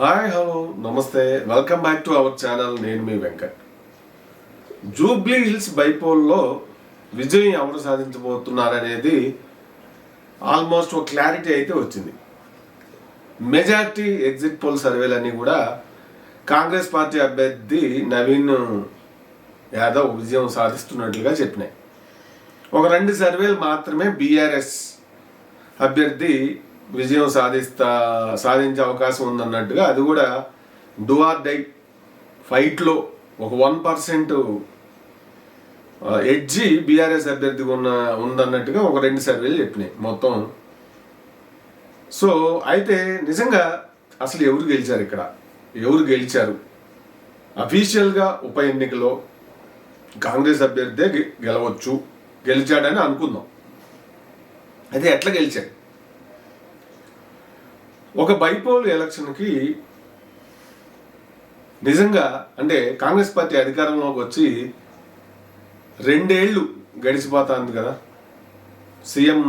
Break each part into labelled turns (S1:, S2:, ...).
S1: Hi hello namaste. Welcome back to our channel నేను మీ Venkat. Jubilee hills బైపోల్లో విజయం ఎవరు సాధించబోతున్నారనేది ఆల్మోస్ట్ ఒక క్లారిటీ అయితే వచ్చింది. మెజార్టీ ఎగ్జిట్ పోల్ సర్వేలన్నీ కూడా కాంగ్రెస్ పార్టీ అభ్యర్థి నవీన్ యాదవ్ విజయం సాధిస్తున్నట్లుగా చెప్పినాయి. ఒక రెండు సర్వేలు మాత్రమే బీఆర్ఎస్ అభ్యర్థి విజయం సాధిస్తా సాధించే అవకాశం ఉందన్నట్టుగా అది కూడా డూఆర్ డై ఫైట్లో ఒక వన్ పర్సెంట్ ఎడ్జి బీఆర్ఎస్ అభ్యర్థి ఉన్న ఉందన్నట్టుగా ఒక రెండు సర్వేలు చెప్పినాయి మొత్తం. సో అయితే నిజంగా అసలు ఎవరు గెలిచారు ఇక్కడ? ఎవరు గెలిచారు? అఫీషియల్గా ఉప ఎన్నికలో కాంగ్రెస్ అభ్యర్థే గె- గెలవచ్చు గెలిచాడని అనుకుందాం. అయితే ఎట్లా గెలిచాడు ఒక బైపోల్ ఎలక్షన్కి నిజంగా అంటే కాంగ్రెస్ పార్టీ అధికారంలోకి వచ్చి రెండేళ్ళు గడిచిపోతుంది కదా. సీఎం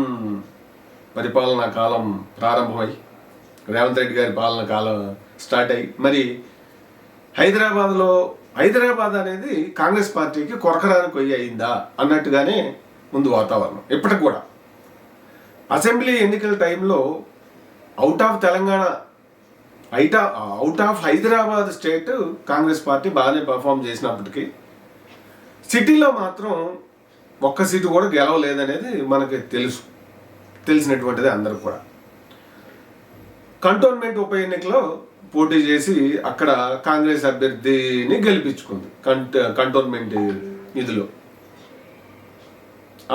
S1: పరిపాలనా కాలం ప్రారంభమై రేవంత్ రెడ్డి గారి పాలన కాలం స్టార్ట్ అయ్యి మరి హైదరాబాద్లో హైదరాబాద్ అనేది కాంగ్రెస్ పార్టీకి కొరకడానికి పోయి అయిందా అన్నట్టుగానే ముందు వాతావరణం ఇప్పటికి కూడా. అసెంబ్లీ ఎన్నికల టైంలో out of Telangana eight out of Hyderabad state Congress party బాగానే పర్ఫామ్ చేసినప్పటికీ సిటీలో మాత్రం ఒక్క సీటు కూడా గెలవలేదనేది మనకి తెలుసు. తెలిసినటువంటిది అందరూ కూడా. కంటోన్మెంట్ ఉప ఎన్నికలో పోటీ చేసి అక్కడ కాంగ్రెస్ అభ్యర్థిని గెలిపించుకుంది. కంట కంటోన్మెంట్ ఇదిలో.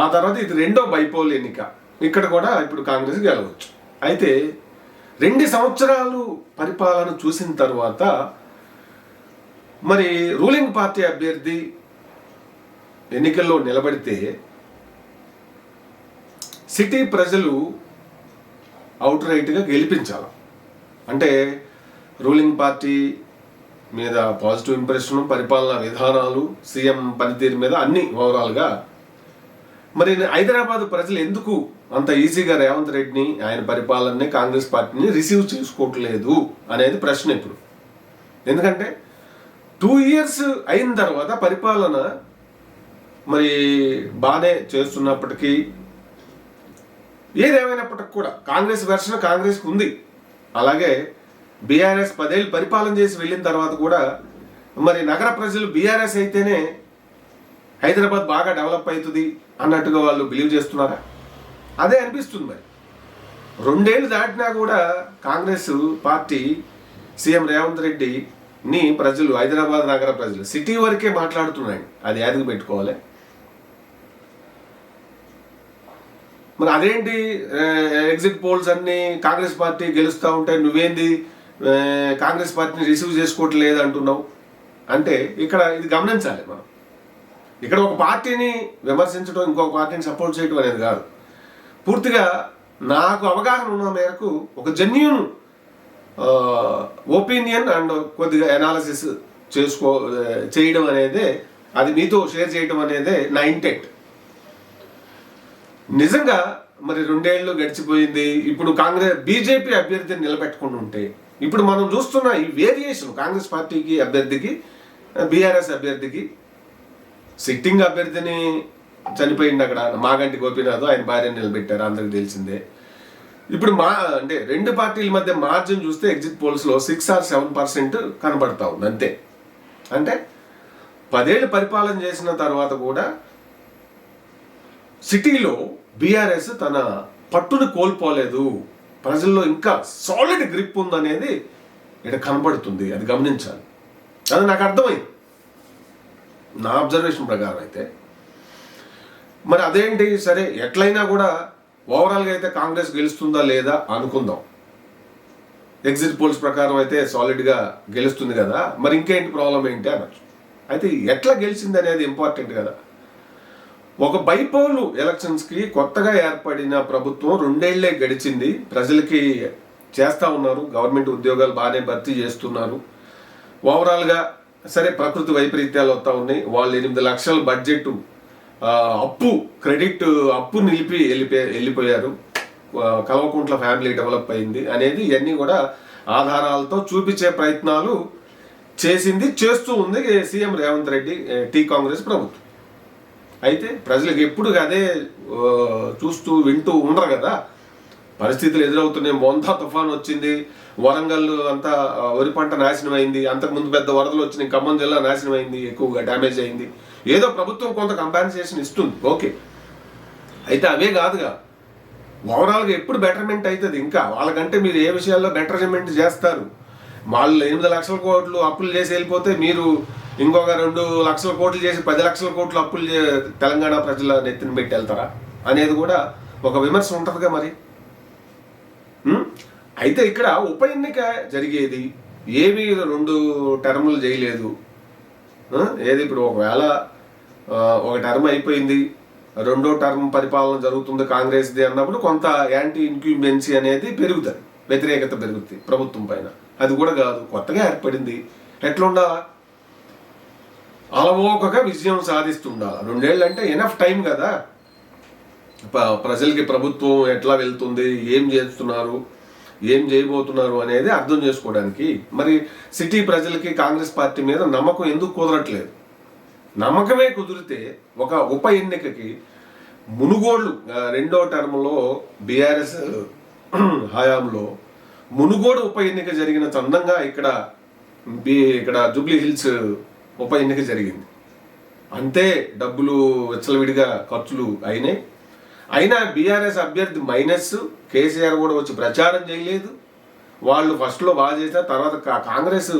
S1: ఆ తర్వాత ఇది రెండో బైపోల్ ఎన్నిక. ఇక్కడ కూడా ఇప్పుడు కాంగ్రెస్ గెలవచ్చు. అయితే రెండు సంవత్సరాలు పరిపాలన చూసిన తర్వాత మరి రూలింగ్ పార్టీ అభ్యర్థి ఎన్నికల్లో నిలబడితే సిటీ ప్రజలు అవుట్ రైట్గా గెలిపించాలి. అంటే రూలింగ్ పార్టీ మీద పాజిటివ్ ఇంప్రెషన్ పరిపాలనా విధానాలు సీఎం పనితీరు మీద అన్ని ఓవరాల్గా. మరి హైదరాబాద్ ప్రజలు ఎందుకు అంత ఈజీగా రేవంత్ రెడ్డిని ఆయన పరిపాలనని కాంగ్రెస్ పార్టీని రిసీవ్ చేసుకోవట్లేదు అనేది ప్రశ్న ఇప్పుడు. ఎందుకంటే టూ ఇయర్స్ అయిన తర్వాత పరిపాలన మరి బాగానే చేస్తున్నప్పటికీ ఏదేమైనప్పటికి కూడా కాంగ్రెస్ వెర్షన్ కాంగ్రెస్కి ఉంది. అలాగే బీఆర్ఎస్ పదేళ్ళు పరిపాలన చేసి వెళ్ళిన తర్వాత కూడా మరి నగర ప్రజలు బీఆర్ఎస్ అయితేనే హైదరాబాద్ బాగా డెవలప్ అవుతుంది అన్నట్టుగా వాళ్ళు బిలీవ్ చేస్తున్నారా? అదే అనిపిస్తుంది మరి. రెండేళ్ళు దాటినా కూడా కాంగ్రెస్ పార్టీ సీఎం రేవంత్ రెడ్డిని ప్రజలు హైదరాబాద్ నగర ప్రజలు సిటీ వరకే మాట్లాడుతున్నాయి. అది యాదికి పెట్టుకోవాలి. మరి అదేంటి ఎగ్జిట్ పోల్స్ అన్నీ కాంగ్రెస్ పార్టీ గెలుస్తూ ఉంటాయి నువ్వేంది కాంగ్రెస్ పార్టీని రిసీవ్ చేసుకోవట్లేదు అంటున్నావు? అంటే ఇక్కడ ఇది గమనించాలి మనం. ఇక్కడ ఒక పార్టీని విమర్శించడం ఇంకొక పార్టీని సపోర్ట్ చేయడం అనేది కాదు. పూర్తిగా నాకు అవగాహన ఉన్న మేరకు ఒక జెన్యున్ ఒపీనియన్ అండ్ కొద్దిగా ఎనాలసిస్ చేసుకో చేయడం అనేదే అది మీతో షేర్ చేయడం అనేదే నా ఇంటెంట్ నిజంగా మరి రెండేళ్ళు గడిచిపోయింది. ఇప్పుడు కాంగ్రెస్ బీజేపీ అభ్యర్థిని నిలబెట్టుకుని ఉంటే ఇప్పుడు మనం చూస్తున్న ఈ వేరియేషన్ కాంగ్రెస్ పార్టీకి అభ్యర్థికి బీఆర్ఎస్ అభ్యర్థికి సిట్టింగ్ అభ్యర్థిని చనిపోయింది అక్కడ. మాగంటి గోపీనాథ్ ఆయన భార్య నిలబెట్టారు అందరికి తెలిసిందే. ఇప్పుడు మా అంటే రెండు పార్టీల మధ్య మార్జిన్ చూస్తే ఎగ్జిట్ పోల్స్లో సిక్స్ ఆర్ సెవెన్ పర్సెంట్ కనబడతా ఉంది అంతే. అంటే పదేళ్ళు పరిపాలన చేసిన తర్వాత కూడా సిటీలో బీఆర్ఎస్ తన పట్టును కోల్పోలేదు. ప్రజల్లో ఇంకా సాలిడ్ గ్రిప్ ఉందనేది ఇక్కడ కనబడుతుంది అది గమనించాలి. అది నాకు అర్థమైంది. నా అబ్జర్వేషన్ ప్రకారం అయితే. మరి అదేంటి? సరే ఎట్లయినా కూడా ఓవరాల్గా అయితే కాంగ్రెస్ గెలుస్తుందా లేదా అనుకుందాం. ఎగ్జిట్ పోల్స్ ప్రకారం అయితే సాలిడ్గా గెలుస్తుంది కదా. మరి ఇంకేంటి ప్రాబ్లం ఏంటి అనొచ్చు. అయితే ఎట్లా గెలిచింది అనేది ఇంపార్టెంట్ కదా. ఒక బైపోలు ఎలక్షన్స్కి కొత్తగా ఏర్పడిన ప్రభుత్వం రెండేళ్ళే గడిచింది. ప్రజలకి చేస్తూ ఉన్నారు. గవర్నమెంట్ ఉద్యోగాలు బాగానే భర్తీ చేస్తున్నారు. ఓవరాల్గా సరే ప్రకృతి వైపరీత్యాలు వస్తూ ఉన్నాయి. వాళ్ళు ఎనిమిది లక్షల బడ్జెట్ అప్పు క్రెడిట్ అప్పు నిలిపి వెళ్ళిపోయి వెళ్ళిపోయారు. కల్వకుంట్ల ఫ్యామిలీ డెవలప్ అయింది అనేది ఇవన్నీ కూడా ఆధారాలతో చూపించే ప్రయత్నాలు చేసింది చేస్తూ ఉంది సీఎం రేవంత్ రెడ్డి టీ కాంగ్రెస్ ప్రభుత్వం. అయితే ప్రజలకు ఎప్పుడు అదే చూస్తూ వింటూ ఉండరు కదా. పరిస్థితులు ఎదురవుతున్నాయి. మొంతా తుఫాన్ వచ్చింది. వరంగల్ అంతా వరి పంట నాశనం అయింది అంతకుముందు పెద్ద వరదలు వచ్చినాయి. ఖమ్మం జిల్లా నాశనం అయింది ఎక్కువగా డ్యామేజ్ అయింది. ఏదో ప్రభుత్వం కొంత కంపాన్సేషన్ ఇస్తుంది. ఓకే. అయితే అవే కాదుగా. ఓవరాల్గా ఎప్పుడు బెటర్మెంట్ అవుతుంది? ఇంకా వాళ్ళకంటే మీరు ఏ విషయాల్లో బెటర్మెంట్ చేస్తారు? వాళ్ళు ఎనిమిది లక్షల కోట్లు అప్పులు చేసి వెళ్ళిపోతే మీరు ఇంకొక రెండు లక్షల కోట్లు చేసి పది లక్షల కోట్లు అప్పులు తెలంగాణ ప్రజల నెత్తిన పెట్టి వెళ్తారా? అనేది కూడా ఒక విమర్శ ఉంటుందిగా మరి. అయితే ఇక్కడ ఉప ఎన్నిక జరిగేది? ఏవి రెండు టర్ములు చేయలేదు. ఏది ఇప్పుడు ఒకవేళ ఒక టర్మ్ అయిపోయింది రెండో టర్మ్ పరిపాలన జరుగుతుంది కాంగ్రెస్ది అన్నప్పుడు కొంత యాంటీ ఇన్క్యూబెన్సీ అనేది పెరుగుతుంది వ్యతిరేకత పెరుగుతుంది ప్రభుత్వం పైన. అది కూడా కాదు కొత్తగా ఏర్పడింది. ఎట్లుండా? అలవోకగా విజయం సాధిస్తుండాలి. రెండేళ్ళు అంటే ఎనఫ్ టైం కదా ప్రజలకి ప్రభుత్వం ఎట్లా వెళ్తుంది ఏం చేస్తున్నారు? ఏం చేయబోతున్నారు అనేది అర్థం చేసుకోవడానికి. మరి సిటీ ప్రజలకి కాంగ్రెస్ పార్టీ మీద నమ్మకం ఎందుకు కుదరట్లేదు? నమ్మకమే కుదిరితే ఒక ఉప ఎన్నికకి మునుగోళ్ళు రెండో టర్మ్లో బీఆర్ఎస్ హయాంలో మునుగోడు ఉప ఎన్నిక జరిగిన చందంగా ఇక్కడ బి ఇక్కడ జూబ్లీ హిల్స్ ఉప ఎన్నిక జరిగింది. అంతే డబ్బులు విచ్చలవిడిగా ఖర్చులు అయినాయి. అయినా బీఆర్ఎస్ అభ్యర్థి మైనస్ కేసీఆర్ కూడా వచ్చి ప్రచారం చేయలేదు. వాళ్ళు ఫస్ట్లో బాగా చేసిన తర్వాత కాంగ్రెస్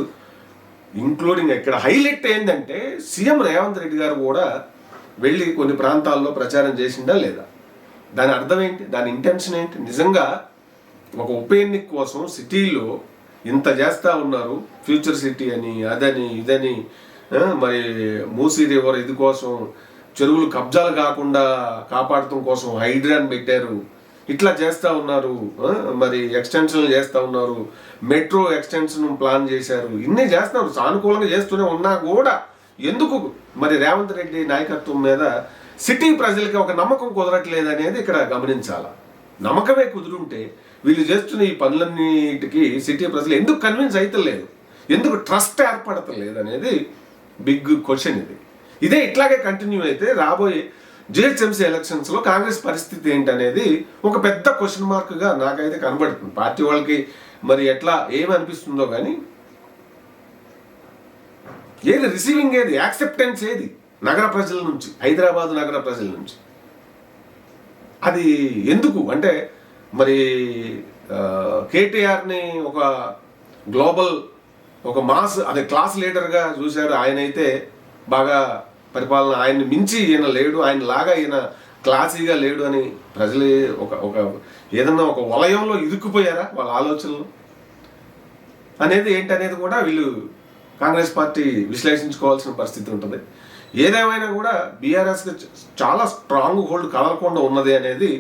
S1: ఇంక్లూడింగ్ ఇక్కడ హైలైట్ ఏంటంటే సీఎం రేవంత్ రెడ్డి గారు కూడా వెళ్ళి కొన్ని ప్రాంతాల్లో ప్రచారం చేసిందా లేదా? దాని అర్థం ఏంటి? దాని ఇంటెన్షన్ ఏంటి? నిజంగా ఒక ఉప ఎన్నిక కోసం సిటీలో ఇంత చేస్తూ ఉన్నారు. ఫ్యూచర్ సిటీ అని అదని ఇదని మరి మూసీ రివర్ ఇది కోసం చెరువులు కబ్జాలు కాకుండా కాపాడటం కోసం హైడ్రాన్ పెట్టారు. ఇట్లా చేస్తూ ఉన్నారు మరి ఎక్స్టెన్షన్ చేస్తూ ఉన్నారు. మెట్రో ఎక్స్టెన్షన్ ప్లాన్ చేశారు. ఇన్ని చేస్తున్నారు. సానుకూలంగా చేస్తూనే ఉన్నా కూడా ఎందుకు మరి రేవంత్ రెడ్డి నాయకత్వం మీద సిటీ ప్రజలకి ఒక నమ్మకం కుదరట్లేదు అనేది ఇక్కడ గమనించాల. నమ్మకమే కుదురుంటే వీళ్ళు చేస్తున్న ఈ పనులన్నిటికీ సిటీ ప్రజలు ఎందుకు కన్విన్స్ అవుతలేదు ఎందుకు ట్రస్ట్ ఏర్పడతలేదు అనేది బిగ్ క్వశ్చన్ ఇది. ఇదే ఇట్లాగే కంటిన్యూ అయితే రాబోయే జిహెచ్ఎంసీ ఎలక్షన్స్లో కాంగ్రెస్ పరిస్థితి ఏంటనేది ఒక పెద్ద క్వశ్చన్ మార్క్గా నాకైతే కనబడుతుంది. పార్టీ వాళ్ళకి మరి ఎట్లా ఏమనిపిస్తుందో కానీ ఏది రిసీవింగ్ ఏది యాక్సెప్టెన్స్ ఏది? నగర ప్రజల నుంచి హైదరాబాద్ నగర ప్రజల నుంచి. అది ఎందుకు? అంటే మరి కేటీఆర్ని ఒక గ్లోబల్ ఒక మాస్ అదే క్లాస్ లీడర్గా చూశారు. ఆయన అయితే బాగా పరిపాలన ఆయన్ని మించి ఈయన లేడు ఆయన లాగా ఈయన క్లాసీగా లేడు అని ప్రజలే ఒక ఒక ఏదన్నా ఒక వలయంలో ఇరుక్కుపోయారా వాళ్ళ ఆలోచనలు? అనేది ఏంటనేది కూడా వీళ్ళు కాంగ్రెస్ పార్టీ విశ్లేషించుకోవాల్సిన పరిస్థితి ఉంటుంది. ఏదేమైనా కూడా బీఆర్ఎస్కి చాలా స్ట్రాంగ్ హోల్డ్ కదలకుండా ఉన్నది అనేది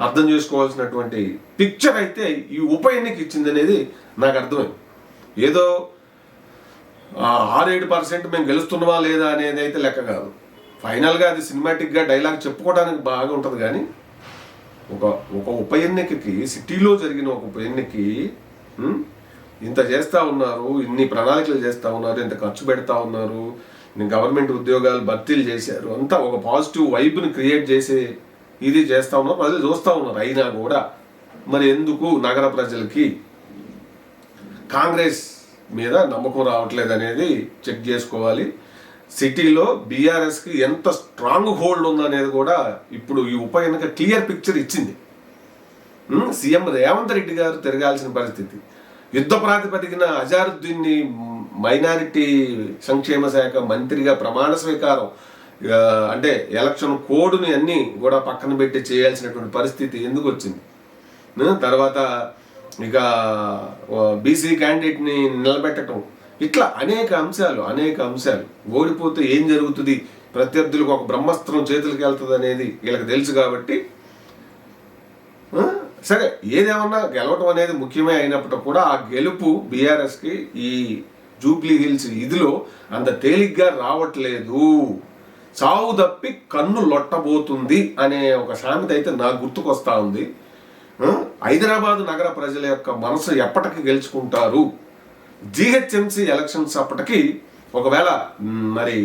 S1: అర్థం చేసుకోవాల్సినటువంటి పిక్చర్ అయితే ఈ ఉప ఎన్నిక ఇచ్చింది అనేది నాకు అర్థమైంది. ఏదో ఆరేడు పర్సెంట్ మేము గెలుస్తున్నామా లేదా అనేది అయితే లెక్క కాదు. ఫైనల్గా అది సినిమాటిక్గా డైలాగ్ చెప్పుకోవడానికి బాగా ఉంటుంది కానీ ఒక ఒక ఉప ఎన్నికకి సిటీలో జరిగిన ఒక ఉప ఎన్నికకి ఇంత చేస్తూ ఉన్నారు ఇన్ని ప్రణాళికలు చేస్తా ఉన్నారు ఇంత ఖర్చు పెడతా ఉన్నారు గవర్నమెంట్ ఉద్యోగాలు భర్తీలు చేశారు అంతా ఒక పాజిటివ్ వైబ్ని క్రియేట్ చేసే ఇది చేస్తా ఉన్నారు ప్రజలు చూస్తూ ఉన్నారు అయినా కూడా. మరి ఎందుకు నగర ప్రజలకి? కాంగ్రెస్ మీద నమ్మకం రావట్లేదు అనేది చెక్ చేసుకోవాలి. సిటీలో బీఆర్ఎస్కి ఎంత స్ట్రాంగ్ హోల్డ్ ఉందనేది కూడా ఇప్పుడు ఈ ఉప ఎన్నిక క్లియర్ పిక్చర్ ఇచ్చింది. సీఎం రేవంత్ రెడ్డి గారు తిరగాల్సిన పరిస్థితి. యుద్ధ ప్రాతిపదికన అజారుద్దీన్ని మైనారిటీ సంక్షేమ శాఖ మంత్రిగా ప్రమాణ స్వీకారం అంటే ఎలక్షన్ కోడ్ని అన్నీ కూడా పక్కన పెట్టి చేయాల్సినటువంటి పరిస్థితి ఎందుకు వచ్చింది? తర్వాత ఇక బీసీ క్యాండిడేట్ని నిలబెట్టడం. ఇట్లా అనేక అంశాలు అనేక అంశాలు. ఓడిపోతే ఏం జరుగుతుంది? ప్రత్యర్థులకు ఒక బ్రహ్మాస్త్రం చేతులకు వెళ్తుంది అనేది వీళ్ళకి తెలుసు కాబట్టి సరే ఏదేమన్నా గెలవటం అనేది ముఖ్యమే అయినప్పటికీ కూడా ఆ గెలుపు బీఆర్ఎస్కి ఈ జూబ్లీ హిల్స్ ఇదిలో అంత తేలిగ్గా రావట్లేదు. చావు తప్పి కన్ను లొట్టబోతుంది అనే ఒక సామెత అయితే నాకు గుర్తుకొస్తా ఉంది. హైదరాబాద్ నగర ప్రజల యొక్క మనసు ఎప్పటికి గెలుచుకుంటారు? జిహెచ్ఎంసి ఎలక్షన్స్ అప్పటికి ఒకవేళ మరి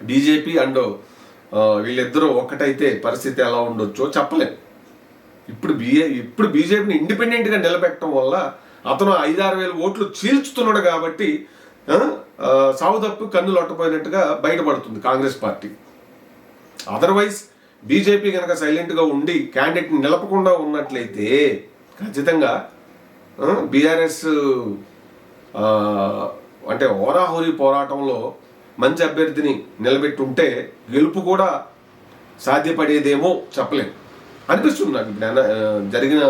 S1: బీజేపీ అండ్ వీళ్ళిద్దరూ ఒక్కటైతే పరిస్థితి ఎలా ఉండొచ్చో చెప్పలేం. ఇప్పుడు బీఏ ఇప్పుడు బీజేపీని ఇండిపెండెంట్గా నిలబెట్టడం వల్ల అతను ఐదారు వేల ఓట్లు చీల్చుతున్నాడు కాబట్టి సావుదప్పు ఆ, కన్ను లొట్టపోయినట్టుగా బయటపడుతుంది కాంగ్రెస్ పార్టీ. అదర్వైజ్ బీజేపీ కనుక సైలెంట్గా ఉండి క్యాండిడేట్ని నిలపకుండా ఉన్నట్లయితే ఖచ్చితంగా బీఆర్ఎస్ అంటే ఓరాహోరీ పోరాటంలో మంచి అభ్యర్థిని నిలబెట్టి ఉంటే గెలుపు కూడా సాధ్యపడేదేమో చెప్పలేం. అనిపిస్తుంది నాకు జరిగిన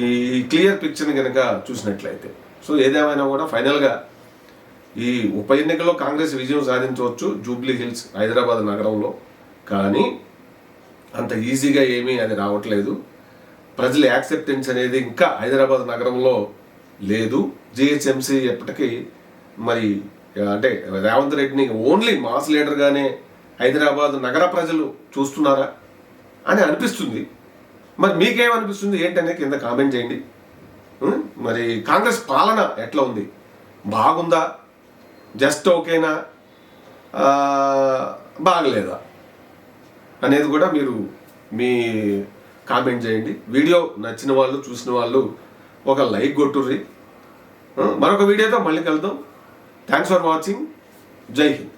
S1: ఈ క్లియర్ పిక్చర్ని కనుక చూసినట్లయితే. సో ఏదేమైనా కూడా ఫైనల్గా ఈ ఉప ఎన్నికలో కాంగ్రెస్ విజయం సాధించవచ్చు జూబ్లీ హిల్స్ హైదరాబాద్ నగరంలో. కానీ అంత ఈజీగా ఏమీ అది రావట్లేదు. ప్రజల యాక్సెప్టెన్స్ అనేది ఇంకా హైదరాబాద్ నగరంలో లేదు. జిహెచ్ఎంసీ ఎప్పటికీ మరి అంటే రేవంత్ రెడ్డిని ఓన్లీ మాస్ లీడర్గానే హైదరాబాద్ నగర ప్రజలు చూస్తున్నారా అని అనిపిస్తుంది. మరి మీకేమనిపిస్తుంది? ఏంటనే కింద కామెంట్ చేయండి. మరి కాంగ్రెస్ పాలన ఎట్లా ఉంది? బాగుందా? జస్ట్ ఓకేనా? బాగలేదా? అనేది కూడా మీరు మీ కామెంట్ చేయండి. వీడియో నచ్చిన వాళ్ళు చూసిన వాళ్ళు ఒక లైక్ కొట్టుర్రి. మరొక వీడియోతో మళ్ళీ కలుద్దాం. థ్యాంక్స్ ఫర్ వాచింగ్ జై హింద్.